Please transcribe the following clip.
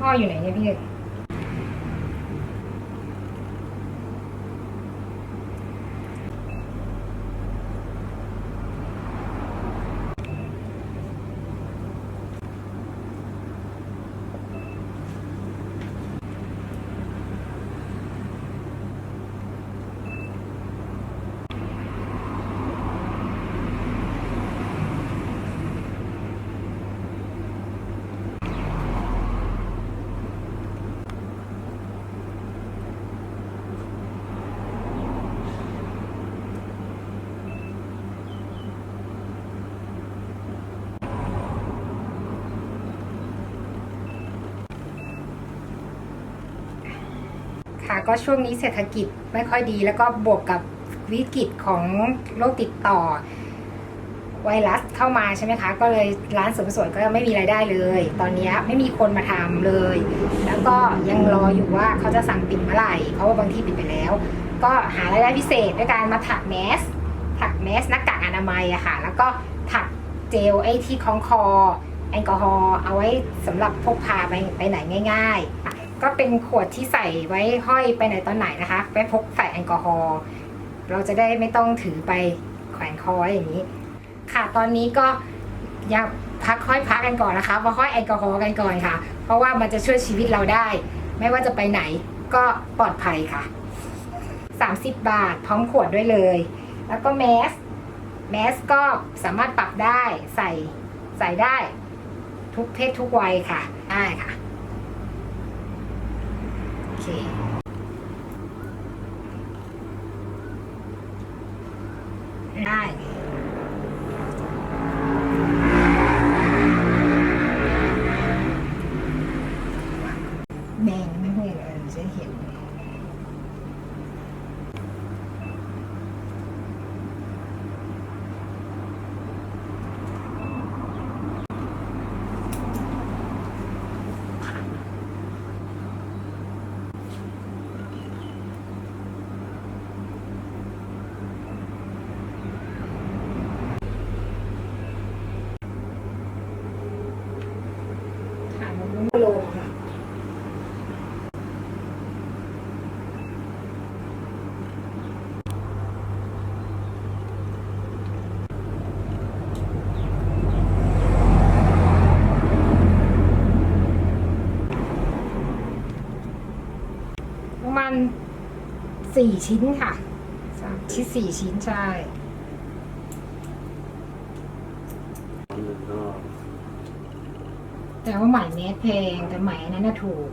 พ่ออยู่ไหนเนี่ยพี่ ค่ะก็ช่วงนี้เศรษฐกิจไม่ค่อยดี แล้วก็บวกกับวิกฤตของโรคติดต่อ ไวรัสเข้ามาใช่ไหมคะ ก็เลยร้านเสริมสวยก็ไม่มีรายได้เลย ตอนนี้ไม่มีคนมาทำเลย แล้วก็ยังรออยู่ว่าเขาจะสั่งปิดเมื่อไหร่ เพราะว่าบางที่ปิดไปแล้ว ก็หารายได้พิเศษด้วยการมาถักแมสถักแมสหน้ากากอนามัยอะค่ะ แล้วก็ถักเจลไอ้ที่คล้องคอแอลกอฮอล์เอาไว้สำหรับพกพาไปไปไหนง่าย ๆ ก็เป็นขวดที่ใส่ไว้ห้อยไปไหนตอนไหนนะคะไปพกใส่แอลกอฮอล์เราจะได้ไม่ต้องถือไปแขวนคออย่างนี้ ค่ะตอนนี้ก็อยาพักค่อยพักกันก่อนนะคะมาค่อยแอลกอฮอล์กันก่อนค่ะ เพราะว่ามันจะช่วยชีวิตเราได้ ไม่ว่าจะไปไหนก็ปลอดภัยค่ะ 30 บาทพร้อมขวดด้วยเลย แล้วก็แมสแมสก็สามารถปรับได้ใส่ใส่ได้ ทุกเพศทุกวัยค่ะได้ค่ะ เค ได้แมงไม่เห็นเออจะเห็น ถามมันไม่ลงค่ะประมาณสี่ชิ้นค่ะสามชิ้นสี่ชิ้นใช่ก็ แต่ว่าไหมแมสแพงแต่ไหมอันนั้นน่ะถูก